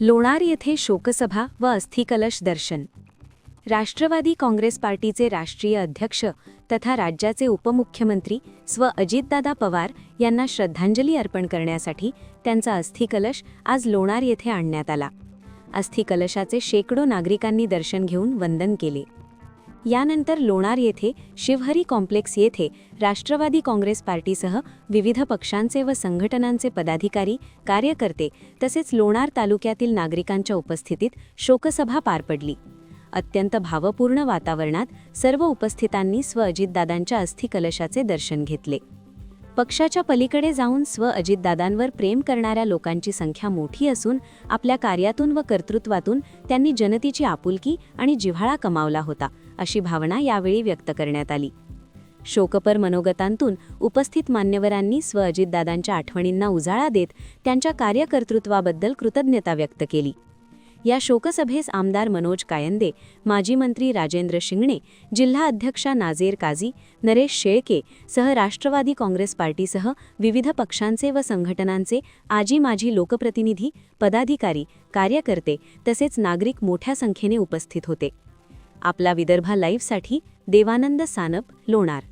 लोणार येथे शोकसभा व अस्थिकलश दर्शन. राष्ट्रवादी काँग्रेस पार्टीचे राष्ट्रीय अध्यक्ष तथा राज्याचे उपमुख्यमंत्री स्व अजितदादा पवार यांना श्रद्धांजली अर्पण करण्यासाठी त्यांचा अस्थिकलश आज लोणार येथे आणण्यात आला. अस्थिकलशाचे शेकडो नागरिकांनी दर्शन घेऊन वंदन केले. यानंतर लोणार येथे शिवहरी कॉम्प्लेक्स येथे राष्ट्रवादी काँग्रेस पार्टीसह विविध पक्षांचे व संघटनांचे पदाधिकारी कार्यकर्ते तसेच लोणार तालुक्यातील नागरिकांच्या उपस्थितीत शोकसभा पार पडली. अत्यंत भावपूर्ण वातावरणात सर्व उपस्थितांनी स्व अजितदादांच्या अस्थिकलशाचे दर्शन घेतले. पक्षाच्या पलीकडे जाऊन स्व अजितदादांवर प्रेम करणाऱ्या लोकांची संख्या मोठी असून आपल्या कार्यातून व कर्तृत्वातून त्यांनी जनतेची आपुलकी आणि जिव्हाळा कमावला होता अशी भावना यावेळी व्यक्त करण्यात आली. शोकपर मनोगतांतून उपस्थित मान्यवरांनी स्व अजितदादांच्या आठवणींना उजाळा देत त्यांच्या कार्यकर्तृत्वाबद्दल कृतज्ञता व्यक्त केली. या शोकसभेस आमदार मनोज कायंदे माजी मंत्री राजेंद्र शिंगणे जिल्हा अध्यक्षा नाझेर काझी नरेश शेळके सह राष्ट्रवादी काँग्रेस पार्टीसह विविध पक्षांचे व संघटनांचे आजी माजी लोकप्रतिनिधी पदाधिकारी कार्यकर्ते तसेच नागरिक मोठ्या संख्येने उपस्थित होते. आपला विदर्भा लाईव्हसाठी देवानंद सानप लोणार.